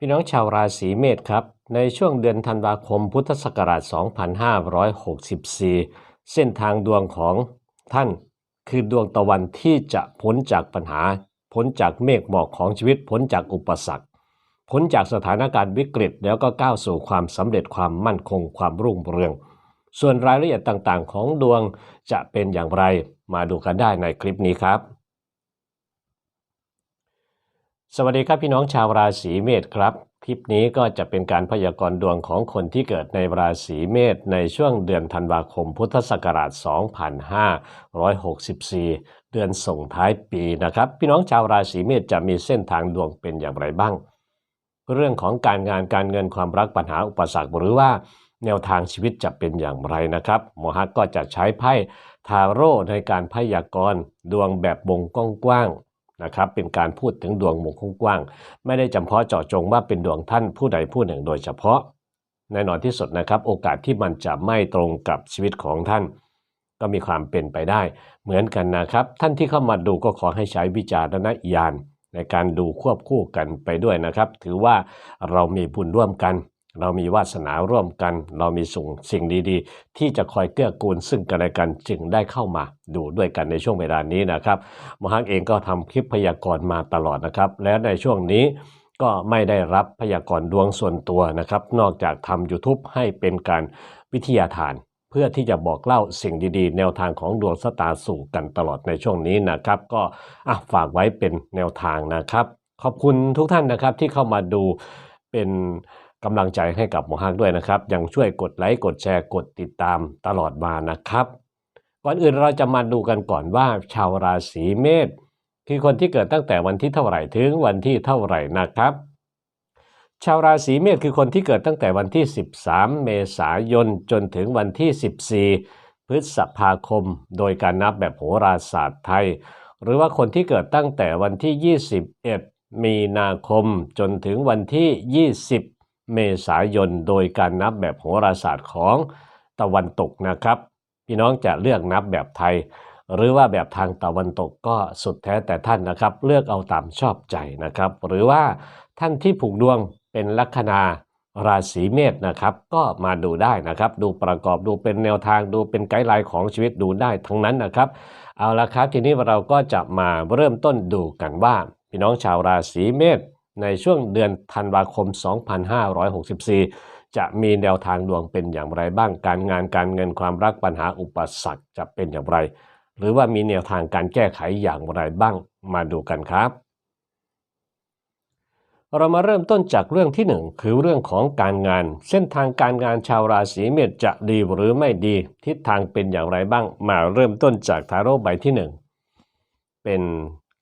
พี่น้องชาวราศีเมษครับ ในช่วงเดือนธันวาคมพุทธศักราช 2564 เส้นทางดวงของท่านคือดวงตะวันที่จะพ้นจากปัญหา พ้นจากเมฆหมอกของชีวิตพ้นจากอุปสรรค พ้นจากสถานการณ์วิกฤต แล้วก็ก้าวสู่ความสำเร็จความมั่นคงความรุ่งเรือง ส่วนรายละเอียดต่างๆ ของดวงจะเป็นอย่างไร มาดูกันได้ในคลิปนี้ครับ สวัสดีครับพี่น้องชาวราศีเมษครับ คลิปนี้ก็จะเป็นการพยากรณ์ดวงของคนที่เกิดในราศีเมษในช่วงเดือนธันวาคมพุทธศักราช 2564 เดือนส่งท้ายปีนะครับ พี่น้องชาวราศีเมษจะมีเส้นทางดวงเป็นอย่างไรบ้าง เรื่องของการงานการเงินความรักปัญหาอุปสรรคหรือว่าแนวทางชีวิตจะเป็นอย่างไรนะครับหมอฮักก็จะใช้ไพ่ทาโร่ในการพยากรณ์ดวงแบบวงกว้างๆ นะครับเป็นการพูดถึงดวงวงกว้าง ไม่ได้จำเพาะเจาะจงว่าเป็นดวงท่านผู้ใดผู้หนึ่งโดยเฉพาะแน่นอนที่สุดนะครับโอกาสที่มันจะไม่ตรงกับชีวิตของท่าน ก็มีความเป็นไปได้ เหมือนกันนะครับ ท่านที่เข้ามาดูก็ขอให้ใช้วิจารณญาณในการดูควบคู่กันไปด้วยนะครับ ถือว่าเรามีบุญร่วมกัน เรามีวาสนาร่วมกัน เรามีส่งสิ่งดีๆ ที่จะคอยเกื้อกูลซึ่งกันและกันจึงได้เข้ามาดูด้วยกันในช่วงเวลานี้นะครับมฮักเองก็ทำคลิปพยากรณ์มาตลอดนะครับ และในช่วงนี้ก็ไม่ได้รับพยากรณ์ดวงส่วนตัวนะครับ นอกจากทำ YouTube ให้เป็นการวิทยาทาน เพื่อที่จะบอกเล่าสิ่งดีๆ แนวทางของดวงสตาร์สู่กันตลอดในช่วงนี้นะครับ ก็ฝากไว้เป็นแนวทางนะครับ ขอบคุณทุกท่านนะครับที่เข้ามาดูเป็น กำลังใจให้กับหมอฮักด้วยนะครับ ยังช่วยกดไลค์กดแชร์กดติดตามตลอดมานะครับ ก่อนอื่นเราจะมาดูกันก่อนว่า ชาวราศีเมษคือคนที่เกิดตั้งแต่วันที่เท่าไหร่ถึงวันที่เท่าไหร่นะครับ ชาวราศีเมษคือคนที่เกิดตั้งแต่วันที่ 13 เมษายนจนถึงวันที่ 14 พฤษภาคม โดยการนับแบบโหราศาสตร์ไทย หรือว่าคนที่เกิดตั้งแต่วันที่ 21 มีนาคมจนถึงวันที่ 20 เมษายน โดยการนับแบบโหราศาสตร์ของตะวันตกนะครับ พี่น้องจะเลือกนับแบบไทย หรือว่าแบบทางตะวันตกก็สุดแท้แต่ท่านนะครับ เลือกเอาตามชอบใจนะครับ หรือว่าท่านที่ผูกดวงเป็นลัคนาราศีเมษนะครับ ก็มาดูได้นะครับ ดูประกอบดูเป็นแนวทางดูเป็นไกด์ไลน์ของชีวิตดูได้ทั้งนั้นนะครับ เอาละครับทีนี้เราก็จะมาเริ่มต้นดูกันว่า พี่น้องชาวราศีเมษ ในช่วงเดือนธันวาคม 2564 จะมีแนวทางดวงเป็นอย่างไรบ้าง การงานการเงินความรักปัญหาอุปสรรคจะเป็นอย่างไร หรือว่ามีแนวทางการแก้ไขอย่างไรบ้าง มาดูกันครับ เรามาเริ่มต้นจากเรื่องที่หนึ่งคือเรื่องของการงาน เส้นทางการงานชาวราศีเมษจะดีหรือไม่ดี ทิศทางเป็นอย่างไรบ้าง มาเริ่มต้นจากทาโร่ใบที่หนึ่งเป็น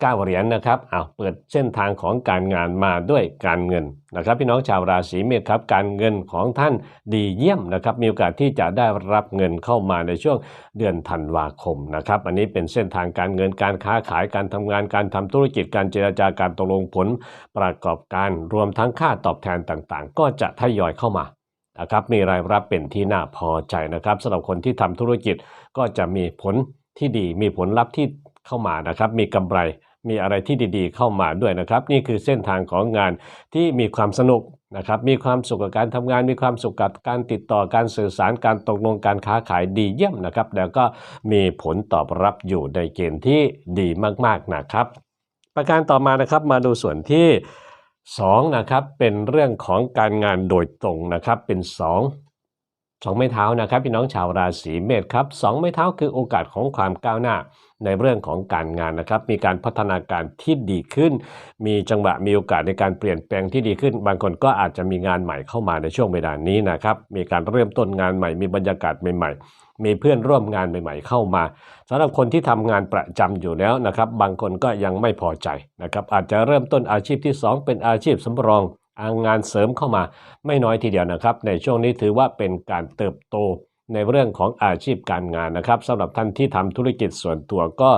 เก้าเหรียญนะครับอ้าวเปิดเส้นทางของการงานมาด้วยการเงินนะครับ พี่น้องชาวราศีเมษครับ การเงินของท่านดีเยี่ยมนะครับ มีโอกาสที่จะได้รับเงินเข้ามาในช่วงเดือนธันวาคมนะครับ อันนี้เป็นเส้นทางการเงินการค้าขายการทำงานการทำธุรกิจการเจรจาการตกลงผล ประกอบการรวมทั้งค่าตอบแทนต่างๆ ก็จะทยอยเข้ามานะครับมีรายรับเป็นที่น่าพอใจนะครับสำหรับคนที่ทำธุรกิจก็จะมีผลที่ดีมีผลลัพธ์ที่เข้ามานะครับ มีกำไร มีอะไรที่ดีๆ เข้ามาด้วยนะครับ นี่คือเส้นทางของงานที่มีความสนุกนะครับ มีความสุขกับการทำงาน มีความสุขกับการติดต่อการสื่อสารการตกลงการค้าขายดีเยี่ยมนะครับ แล้วก็มีผลตอบรับอยู่ในเกณฑ์ที่ดีมากๆนะครับ ประการต่อมานะครับมาดูส่วนที่2นะครับเป็นเรื่องของการงานโดยตรงนะครับเป็น2สองไม้เท้านะครับพี่น้องชาวราศีเมษครับสองไม้เท้าคือโอกาสของความก้าวหน้า ในเรื่องของการงานนะครับ มีการพัฒนาการที่ดีขึ้น มีจังหวะมีโอกาสในการเปลี่ยนแปลงที่ดีขึ้น บางคนก็อาจจะมีงานใหม่เข้ามาในช่วงเวลานี้นะครับ มีการเริ่มต้นงานใหม่ มีบรรยากาศใหม่ ๆมีเพื่อนร่วมงานใหม่ ๆ เข้ามาสำหรับคนที่ทำงานประจำอยู่แล้วนะครับ บางคนก็ยังไม่พอใจนะครับ อาจจะเริ่มต้นอาชีพที่ 2 เป็นอาชีพสำรองอางานเสริมเข้ามาไม่น้อยทีเดียวนะครับ ในช่วงนี้ถือว่าเป็นการเติบโต ในเรื่องของอาชีพการงานนะครับสำหรับท่านที่ทำธุรกิจส่วนตัวก็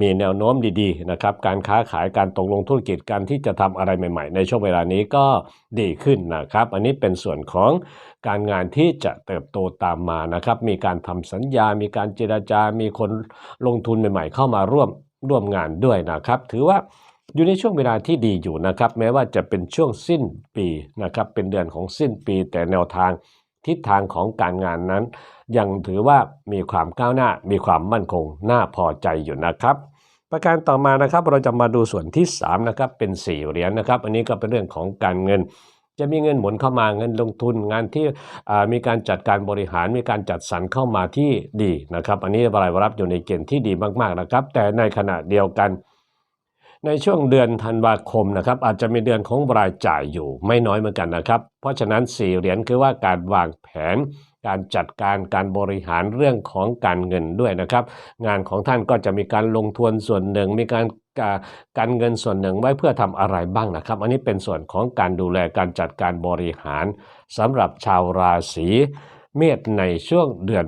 มีแนวโน้มดีๆนะครับการค้าขายการตกลงธุรกิจการที่จะทำอะไรใหม่ ๆ ในช่วงเวลานี้ก็ดีขึ้นนะครับ อันนี้เป็นส่วนของการงานที่จะเติบโตตามมานะครับ มีการทำสัญญา มีการเจราจา มีคนลงทุนใหม่ ๆ เข้ามาร่วมร่วมงานด้วยนะครับ ถือว่าอยู่ในช่วงเวลาที่ดีอยู่นะครับ แม้ว่าจะเป็นช่วงสิ้นปีนะครับเป็นเดือนของสิ้นปีแต่แนวทาง ทิศทางของการงานนั้น ยังถือว่ามีความก้าวหน้ามีความมั่นคงน่าพอใจอยู่นะครับ ประการต่อมานะครับเราจะมาดูส่วนที่3นะครับเป็น4เหรียญนะครับ อันนี้ก็เป็นเรื่องของการเงินจะมีเงินหมุนเข้ามาเงินลงทุนงานที่มีการจัดการบริหารมีการจัดสรรเข้ามาที่ดีนะครับ อันนี้รายรับอยู่ในเกณฑ์ที่ดีมากๆนะครับ แต่ในขณะเดียวกัน ในช่วงเดือนธันวาคมนะครับอาจจะมีเดือนของรายจ่ายอยู่ไม่น้อยเหมือนกันนะครับ เพราะฉะนั้นสี่เหรียญคือว่าการวางแผน การจัดการการบริหารเรื่องของการเงินด้วยนะครับ งานของท่านก็จะมีการลงทุนส่วนหนึ่ง มีการกาการเงินส่วนหนึ่งไว้เพื่อทำอะไรบ้างนะครับ อันนี้เป็นส่วนของการดูแลการจัดการบริหารสำหรับชาวราศีเมษในช่วงเดือน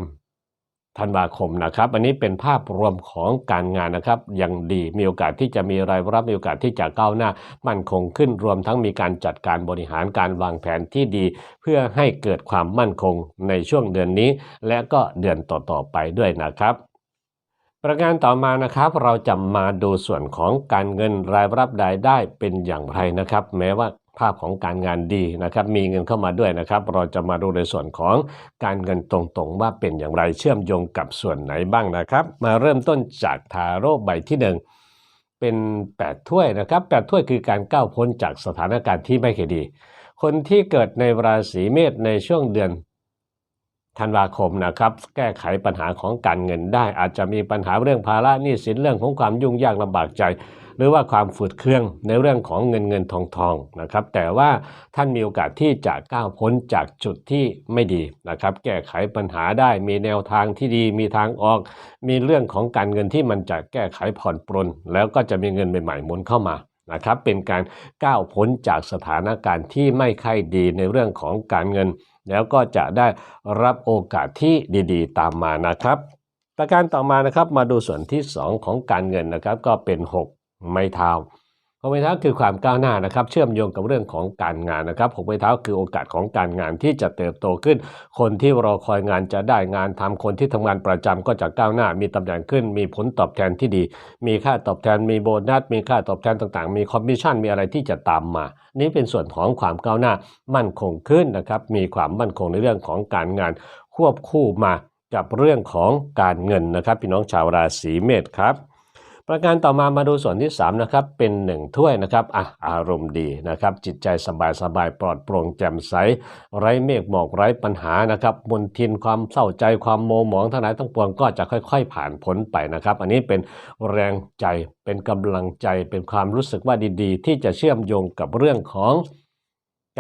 ธันวาคมนะครับ อันนี้เป็นภาพรวมของการงานนะครับยังดีมีโอกาสที่จะมีรายรับมีโอกาสที่จะก้าวหน้า มั่นคงขึ้นรวมทั้งมีการจัดการบริหารการวางแผนที่ดี เพื่อให้เกิดความมั่นคงในช่วงเดือนนี้ และก็เดือนต่อๆไปด้วยนะครับประการต่อมานะครับเราจะมาดูส่วนของการเงินรายรับรายได้เป็นอย่างไรนะครับ แม้ว่า ภาพของการงานดีนะครับ มีเงินเข้ามาด้วยนะครับ เราจะมาดูในส่วนของการเงินตรงๆ ว่าเป็นอย่างไรเชื่อมโยงกับส่วนไหนบ้างนะครับ มาเริ่มต้นจากทาโร่ใบที่หนึ่งเป็น 8 ถ้วยนะครับ 8 ถ้วยคือการก้าวพ้นจากสถานการณ์ที่ไม่เคยดี คนที่เกิดในราศีเมษในช่วงเดือนธันวาคมนะครับ แก้ไขปัญหาของการเงินได้ อาจจะมีปัญหาเรื่องภาระหนี้สินเรื่องของความยุ่งยากลำบากใจ หรือว่าความฝืดเครื่องในเรื่องของเงินเงินทองทองนะครับแต่ว่าท่านมีโอกาสที่จะก้าวพ้นจากจุดที่ไม่ดีนะครับแก้ไขปัญหาได้มีแนวทางที่ดีมีทางออก มีเรื่องของการเงินที่มันจะแก้ไขผ่อนปรน แล้วก็จะมีเงินใหม่ๆหมุนเข้ามานะครับเป็นการก้าวพ้นจากสถานการณ์ที่ไม่ค่อยดีในเรื่องของการเงิน แล้วก็จะได้รับโอกาสที่ดีๆ ตามมานะครับ ประการต่อมานะครับมาดูส่วนที่ 2 ของการเงินนะครับ ก็เป็น 6 ไม้เท้าหกไม้เท้าคือความก้าวหน้านะครับ เชื่อมโยงกับเรื่องของการงานนะครับหกไม้เท้าคือโอกาสของการงานที่จะเติบโตขึ้น คนที่รอคอยงานจะได้งานทำคนที่ทำงานประจำก็จะก้าวหน้า มีตำแหน่งขึ้น มีผลตอบแทนที่ดี มีค่าตอบแทนมีโบนัสมีค่าตอบแทนต่างๆ มีคอมมิชชั่นมีอะไรที่จะตามมานี่เป็นส่วนของความก้าวหน้ามั่นคงขึ้นนะครับ มีความมั่นคงในเรื่องของการงานควบคู่มากับเรื่องของการเงินนะครับ พี่น้องชาวราศีเมษครับ ประการต่อมามาดูส่วนที่3นะครับเป็น 1 ถ้วยนะครับอะอารมณ์ดีนะครับ จิตใจสบายสบายปลอดโปร่งแจ่มใส ไร้เมฆหมอกไร้ปัญหานะครับมนทินความเศร้าใจความโมหมองทั้งหลายทั้งปวงก็จะค่อย ๆ ผ่านพ้นไปนะครับ อันนี้เป็นแรงใจเป็นกำลังใจเป็นความรู้สึกว่าดีๆ ที่จะเชื่อมโยงกับเรื่องของ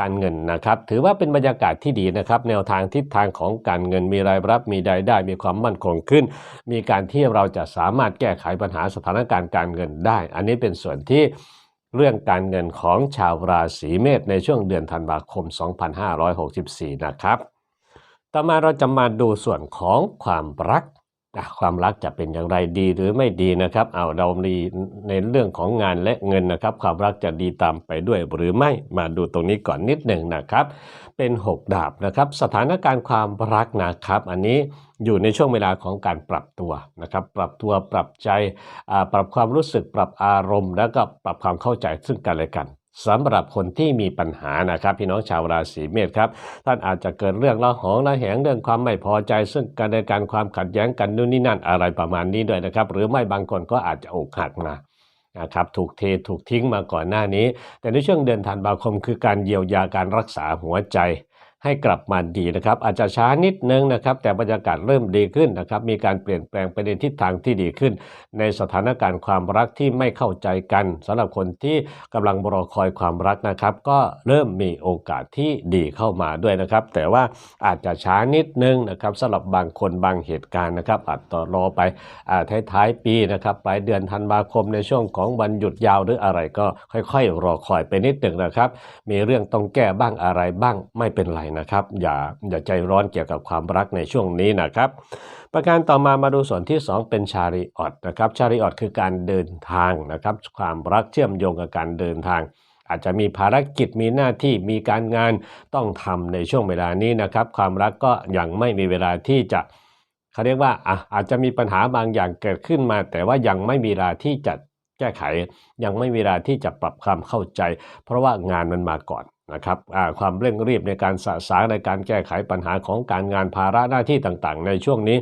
การเงินนะครับ ถือว่าเป็นบรรยากาศที่ดีนะครับ แนวทางทิศทางของการเงินมีรายรับมีรายได้มีความมั่นคงขึ้น มีการที่เราจะสามารถแก้ไขปัญหาสถานการณ์การเงินได้ อันนี้เป็นส่วนที่เรื่องการเงินของชาวราศีเมษในช่วงเดือนธันวาคม 2564 นะครับ ต่อมาเราจะมาดูส่วนของความรัก ความรักจะเป็นอย่างไรดีหรือไม่ดีนะครับเอาเรามีในเรื่องของงานและเงินนะครับ ความรักจะดีตามไปด้วยหรือไม่มาดูตรงนี้ก่อนนิดหนึ่งนะครับ เป็น 6 ดาบนะครับ สถานการณ์ความรักนะครับ อันนี้อยู่ในช่วงเวลาของการปรับตัวนะครับ ปรับตัวปรับใจอ่าปรับความรู้สึกปรับอารมณ์ แล้วก็ปรับความเข้าใจซึ่งกันและกัน สำหรับคนที่มีปัญหานะครับ พี่น้องชาวราศีเมษครับ ท่านอาจจะเกิดเรื่องละหองละแหงเรื่องความไม่พอใจ ซึ่งการในการความขัดแย้งกันนู่นนี่นั่นอะไรประมาณนี้ด้วยนะครับ หรือไม่บางคนก็อาจจะอกหักมานะครับถูกเทถูกทิ้งมาก่อนหน้านี้ แต่ในช่วงเดือนธันวาคมคือการเยียวยาการรักษาหัวใจ ให้กลับมาดีนะครับ อาจจะช้านิดนึงนะครับ แต่บรรยากาศเริ่มดีขึ้นนะครับ มีการเปลี่ยนแปลงไปในทิศทางที่ดีขึ้น ในสถานการณ์ความรักที่ไม่เข้าใจกันสำหรับคนที่กำลังรอคอยความรักนะครับ ก็เริ่มมีโอกาสที่ดีเข้ามาด้วยนะครับ แต่ว่าอาจจะช้านิดนึงนะครับสำหรับบางคนบางเหตุการณ์นะครับอาจต่อรอไปอ่าท้ายๆปีนะครับปลายเดือนธันวาคมในช่วงของวันหยุดยาวหรืออะไรก็ค่อย ๆ รอคอยไปนิดหนึ่งนะครับ มีเรื่องต้องแก้บ้างอะไรบ้างไม่เป็นไรนะครับ อย่าอย่าใจร้อนเกี่ยวกับความรักในช่วงนี้นะครับ ประการต่อมามาดูส่วนที่ 2 เป็นชาริออตนะครับชาริออตคือการเดินทางนะครับ ความรักเชื่อมโยงกับการเดินทาง อาจจะมีภารกิจมีหน้าที่มีการงานต้องทำในช่วงเวลานี้นะครับ ความรักก็ยังไม่มีเวลาที่จะเขาเรียกว่าอะอาจจะมีปัญหาบางอย่างเกิดขึ้นมา แต่ว่ายังไม่มีเวลาที่จะแก้ไขยังไม่มีเวลาที่จะปรับความเข้าใจ เพราะว่างานมันมาก่อน นะครับความเร่งรีบในการสะสางในการแก้ไขปัญหาของการงานภาระหน้าที่ต่างๆ ในช่วงนี้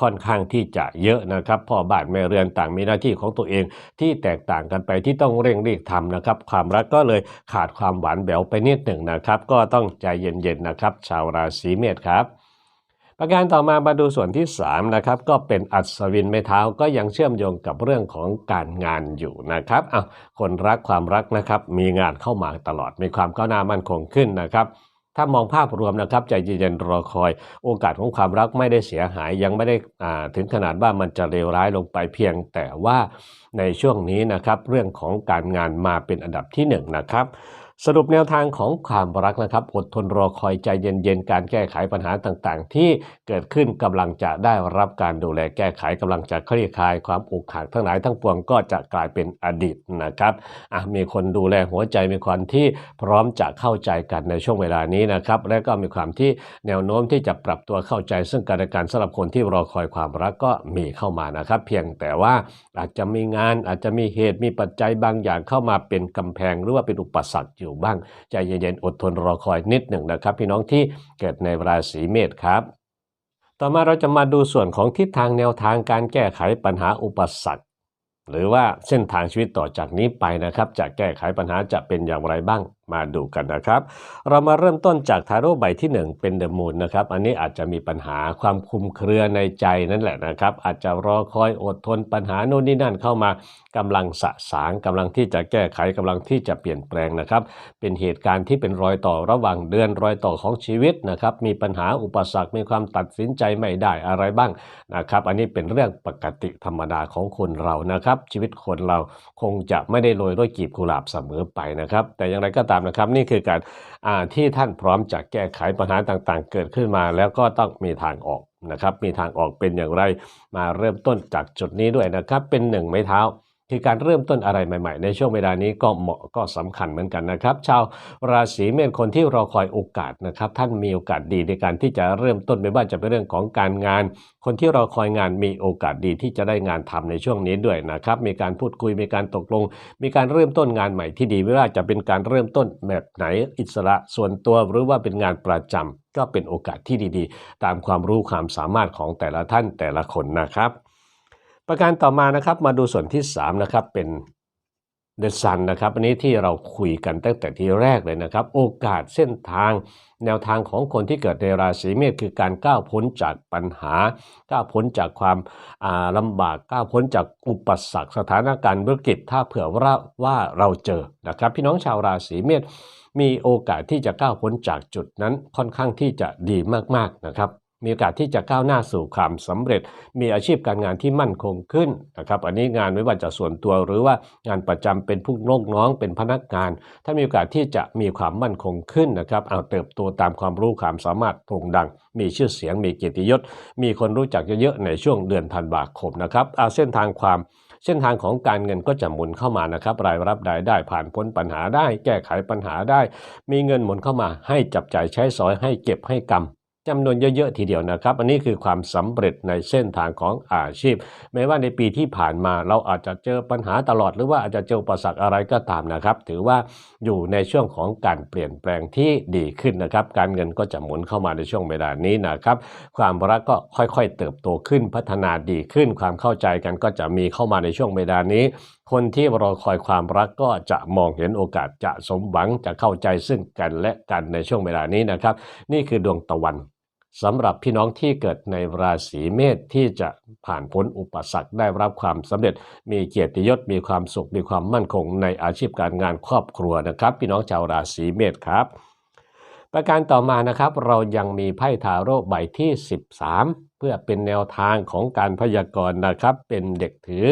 ค่อนข้างที่จะเยอะนะครับพ่อบ้านแม่เรือนต่างมีหน้าที่ของตัวเองที่แตกต่างกันไปที่ต้องเร่งรีบทำนะครับ ความรักก็เลยขาดความหวานแหววไปนิดหนึ่งนะครับ ก็ต้องใจเย็นๆนะครับ ชาวราศีเมษครับ ประการต่อมามาดูส่วนที่3นะครับก็เป็นอัศวินไม้เท้าก็ยังเชื่อมโยงกับเรื่องของการงานอยู่นะครับอ้าคนรักความรักนะครับมีงานเข้ามาตลอดมีความก้าวหน้ามั่นคงขึ้นนะครับถ้ามองภาพรวมนะครับใจเย็นๆรอคอย โอกาสของความรักไม่ได้เสียหายยังไม่ได้ถึงขนาดว่ามันจะเลวร้ายลงไปเพียง แต่ว่าในช่วงนี้นะครับเรื่องของการงานมาเป็นอันดับที่หนึ่งนะครับ สรุปแนวทางของความรักนะครับ อดทนรอคอยใจเย็นๆ การแก้ไขปัญหาต่างๆ ที่เกิดขึ้นกำลังจะได้รับการดูแลแก้ไขกำลังจะคลี่คลายความอกหักทั้งหลายทั้งปวงก็จะกลายเป็นอดีตนะครับมีคนดูแลหัวใจมีคนที่พร้อมจะเข้าใจกันในช่วงเวลานี้นะครับ และก็มีความที่แนวโน้มที่จะปรับตัวเข้าใจซึ่งกันและกันสำหรับคนที่รอคอยความรักก็มีเข้ามานะครับ เพียงแต่ว่าอาจจะมีงานอาจจะมีเหตุมีปัจจัยบางอย่างเข้ามาเป็นกำแพงหรือว่าเป็นอุปสรรคอยู่บ้าง ใจเย็นๆอดทนรอคอยนิดหนึ่งนะครับ พี่น้องที่เกิดในราศีเมษครับต่อมาเราจะมาดูส่วนของทิศทางแนวทางการแก้ไขปัญหาอุปสรรคหรือว่าเส้นทางชีวิตต่อจากนี้ไปนะครับ จะแก้ไขปัญหาจะเป็นอย่างไรบ้างมาดูกันนะครับ เรามาเริ่มต้นจากทาโร่ใบที่ 1 เป็นเดอะมูนนะครับ อันนี้อาจจะมีปัญหาความคุมเครือในใจนั่นแหละนะครับ อาจจะรอคอยอดทนปัญหาโน่นนี่นั่นเข้ามากำลังสะสางกำลังที่จะแก้ไขกำลังที่จะเปลี่ยนแปลงนะครับ เป็นเหตุการณ์ที่เป็นรอยต่อระหว่างเดือนรอยต่อของชีวิตนะครับ มีปัญหาอุปสรรคมีความตัดสินใจไม่ได้อะไรบ้างนะครับ อันนี้เป็นเรื่องปกติธรรมดาของคนเรานะครับ ชีวิตคนเราคงจะไม่ได้โรยด้วยกีบกุหลาบเสมอไปนะครับ แต่อย่างไรก็ตามนะครับ นี่คือการที่ท่านพร้อมจะแก้ไขปัญหาต่างๆ เกิดขึ้นมา แล้วก็ต้องมีทางออกนะครับ มีทางออกเป็นอย่างไรมาเริ่มต้นจากจุดนี้ด้วยนะครับ เป็นหนึ่งไม้เท้า คือการเริ่มต้นอะไรใหม่ ๆ ในช่วงเวลานี้ก็เหมาะก็สำคัญเหมือนกันนะครับ ชาวราศีเมษคนที่รอคอยโอกาสนะครับ ท่านมีโอกาสดีในการที่จะเริ่มต้นไม่ว่าจะเป็นเรื่องของการงาน คนที่รอคอยงานมีโอกาสดีที่จะได้งานทำในช่วงนี้ด้วยนะครับ มีการพูดคุยมีการตกลง มีการเริ่มต้นงานใหม่ที่ดีไม่ว่าจะเป็นการเริ่มต้นแบบไหนอิสระส่วนตัวหรือว่าเป็นงานประจำก็เป็นโอกาสที่ดีๆ ตามความรู้ความสามารถของแต่ละท่านแต่ละคนนะครับ ประการต่อมานะครับมาดูส่วนที่3นะครับเป็น The Sun นะครับอันนี้ที่เราคุยกันตั้งแต่ทีแรกเลยนะครับ โอกาสเส้นทาง แนวทางของคนที่เกิดในราศีเมษคือการก้าวพ้นจากปัญหา ก้าวพ้นจากความอ่าลำบากก้าวพ้นจากอุปสรรคสถานการณ์วิกฤตถ้าเผื่อว่าว่าเราเจอนะครับ พี่น้องชาวราศีเมษมีโอกาสที่จะก้าวพ้นจากจุดนั้นค่อนข้างที่จะดีมากๆนะครับ มีโอกาสที่จะก้าวหน้าสู่ความสำเร็จ มีอาชีพการงานที่มั่นคงขึ้นนะครับ อันนี้งานไม่ว่าจะส่วนตัวหรือว่างานประจำเป็นผู้น้องน้องเป็นพนักงาน ถ้ามีโอกาสที่จะมีความมั่นคงขึ้นนะครับเอาเติบโตตามความรู้ความสามารถโด่งดัง มีชื่อเสียงมีเกียรติยศ มีคนรู้จักเยอะๆในช่วงเดือนธันวาคมนะครับเอาเส้นทางความเส้นทางของการเงินก็จะหมุนเข้ามานะครับ รายรับรายได้ผ่านพ้นปัญหาได้ แก้ไขปัญหาได้ มีเงินหมุนเข้ามาให้จับจ่ายใช้สอยให้เก็บให้กำ จำนวนเยอะๆทีเดียวนะครับ อันนี้คือความสำเร็จในเส้นทางของอาชีพ แม้ว่าในปีที่ผ่านมาเราอาจจะเจอปัญหาตลอด หรือว่าอาจจะเจออุปสรรคอะไรก็ตามนะครับ ถือว่าอยู่ในช่วงของการเปลี่ยนแปลงที่ดีขึ้นนะครับ การเงินก็จะหมุนเข้ามาในช่วงเวลานี้นะครับ ความรักก็ค่อยๆ เติบโตขึ้นพัฒนาดีขึ้น ความเข้าใจกันก็จะมีเข้ามาในช่วงเวลานี้ คนที่รอคอยความรักก็จะมองเห็นโอกาสจะสมหวังจะเข้าใจซึ่งกันและกันในช่วงเวลานี้นะครับ นี่คือดวงตะวันสำหรับพี่น้องที่เกิดในราศีเมษที่จะผ่านพ้นอุปสรรคได้รับความสำเร็จ มีเกียรติยศมีความสุขมีความมั่นคงในอาชีพการงานครอบครัวนะครับ พี่น้องชาวราศีเมษครับ ประการต่อมานะครับ เรายังมีไพ่ทาโร่ใบที่ 13 เพื่อเป็นแนวทางของการพยากรณ์นะครับ เป็นเด็กถือ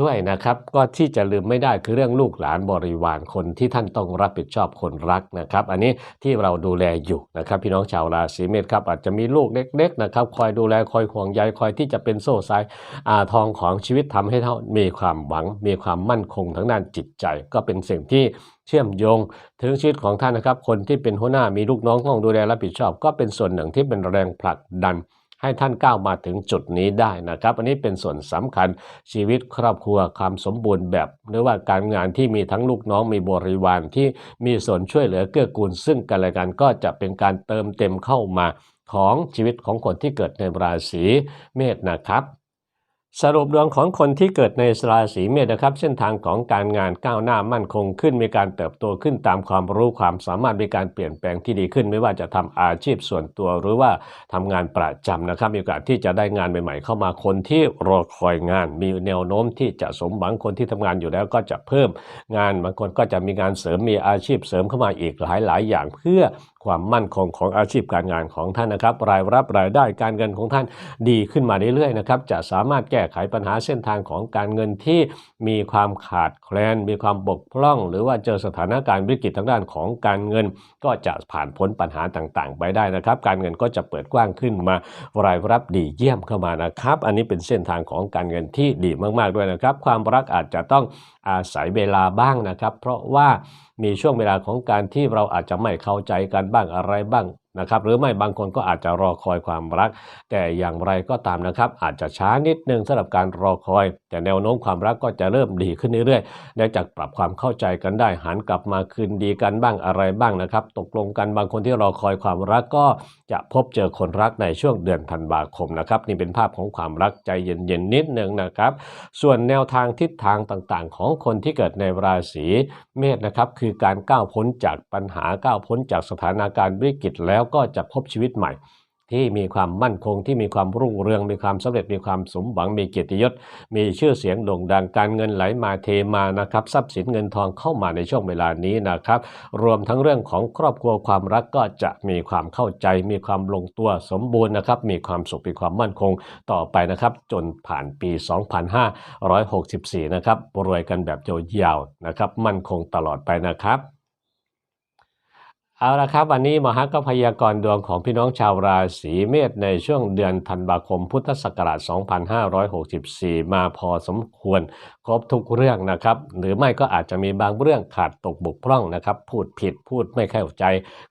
ด้วยนะครับ ก็ที่จะลืมไม่ได้คือเรื่องลูกหลานบริวารคนที่ท่านต้องรับผิดชอบคนรักนะครับ อันนี้ที่เราดูแลอยู่นะครับ พี่น้องชาวราศีเมษครับอาจจะมีลูกเล็กๆนะครับคอยดูแลคอยห่วงใยคอยที่จะเป็นโซ่สายอาทองของชีวิตทำให้เขามีความหวัง มีความมั่นคงทางด้านจิตใจ ก็เป็นสิ่งที่เชื่อมโยงถึงชีวิตของท่านนะครับ คนที่เป็นหัวหน้ามีลูกน้องต้องดูแลรับผิดชอบ ก็เป็นส่วนหนึ่งที่เป็นแรงผลักดัน ให้ท่านก้าวมาถึงจุดนี้ได้นะครับ อันนี้เป็นส่วนสำคัญชีวิตครอบครัวความสมบูรณ์แบบหรือว่าการงานที่มีทั้งลูกน้องมีบริวารที่มีส่วนช่วยเหลือเกื้อกูล ซึ่งกันและกันก็จะเป็นการเติมเต็มเข้ามาของชีวิตของคนที่เกิดในราศีเมษนะครับ สรุปดวงของคนที่เกิดในราศีเมษนะครับ เส้นทางของการงานก้าวหน้ามั่นคงขึ้น มีการเติบโตขึ้นตามความรู้ความสามารถมีการเปลี่ยนแปลงที่ดีขึ้น ไม่ว่าจะทำอาชีพส่วนตัวหรือว่าทำงานประจำนะครับ มีโอกาสที่จะได้งานใหม่ ๆ เข้ามาคนที่รอคอยงาน มีแนวโน้มที่จะสมหวังคนที่ทำงานอยู่แล้วก็จะเพิ่มงานบางคนก็จะมีงานเสริมมีอาชีพเสริมเข้ามาอีกหลายๆ อย่างเพื่อความมั่นคงของอาชีพการงานของท่านนะครับ รายรับรายได้การเงินของท่านดีขึ้นมาเรื่อยๆนะครับจะสามารถแก้ไขปัญหาเส้นทางของการเงินที่มีความขาดแคลน มีความบกพร่อง หรือว่าเจอสถานการณ์วิกฤตทางด้านของการเงิน ก็จะผ่านพ้นปัญหาต่างๆ ไปได้นะครับ การเงินก็จะเปิดกว้างขึ้นมารายรับดีเยี่ยมเข้ามานะครับ อันนี้เป็นเส้นทางของการเงินที่ดีมากๆด้วยนะครับ ความรักอาจจะต้องอาศัยเวลาบ้างนะครับ เพราะว่า มีช่วงเวลาของการที่เราอาจจะไม่เข้าใจกันบ้างอะไรบ้างนะครับหรือไม่บางคนก็อาจจะรอคอยความรัก แต่อย่างไรก็ตามนะครับ อาจจะช้านิดนึงสำหรับการรอคอย แต่แนวโน้มความรักก็จะเริ่มดีขึ้นเรื่อยๆได้จากปรับความเข้าใจกันได้หันกลับมาคืนดีกันบ้างอะไรบ้างนะครับ ตกลงกันบางคนที่รอคอยความรักก็จะพบเจอคนรักในช่วงเดือนธันวาคมนะครับนี่เป็นภาพของความรักใจเย็นๆนิดนึงนะครับ ส่วนแนวทางทิศทางต่างๆ ของคนที่เกิดในราศีเมษนะครับคือการก้าวพ้นจากปัญหาก้าวพ้นจากสถานการณ์วิกฤตแล้วแล้วก็จะพบชีวิตใหม่ ที่มีความมั่นคงที่มีความรุ่งเรืองมีความสำเร็จมีความสมหวังมีเกียรติยศ มีชื่อเสียงโด่งดังการเงินไหลมาเทมานะครับทรัพย์สินเงินทองเข้ามาในช่วงเวลานี้นะครับ รวมทั้งเรื่องของครอบครัวความรักก็จะมีความเข้าใจ มีความลงตัวสมบูรณ์นะครับมีความสุขมีความมั่นคงต่อไปนะครับ จนผ่านปี 2564 นะครับรวยกันแบบยาวๆนะครับ มั่นคงตลอดไปนะครับ เอาละครับ วันนี้หมอฮักก็พยากรณ์ดวงของพี่น้องชาวราศีเมษในช่วงเดือนธันวาคมพุทธศักราช 2564 มาพอสมควร ครบทุกเรื่องนะครับ หรือไม่ก็อาจจะมีบางเรื่องขาดตกบกพร่องนะครับ พูดผิดพูดไม่เข้าใจ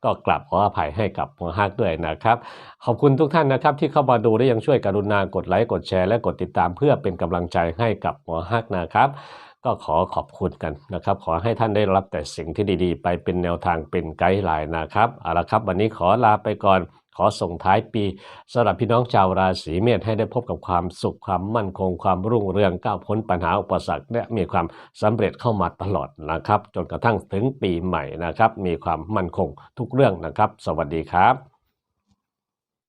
ก็กลับขออภัยให้กับหมอฮักด้วยนะครับ ขอบคุณทุกท่านนะครับ ที่เข้ามาดูและยังช่วยกรุณากดไลค์กดแชร์และกดติดตามเพื่อเป็นกำลังใจให้กับหมอฮักนะครับ ก็ขอขอบคุณกันนะครับ ขอให้ท่านได้รับแต่สิ่งที่ดีๆ ไปเป็นแนวทางเป็นไกด์ไลน์นะครับเอาละครับ วันนี้ขอลาไปก่อนขอส่งท้ายปีสำหรับพี่น้องชาวราศีเมษให้ได้พบกับความสุขความมั่นคงความรุ่งเรืองก้าวพ้นปัญหาอุปสรรคและมีความสำเร็จเข้ามาตลอดนะครับ จนกระทั่งถึงปีใหม่นะครับ มีความมั่นคงทุกเรื่องนะครับ สวัสดีครับ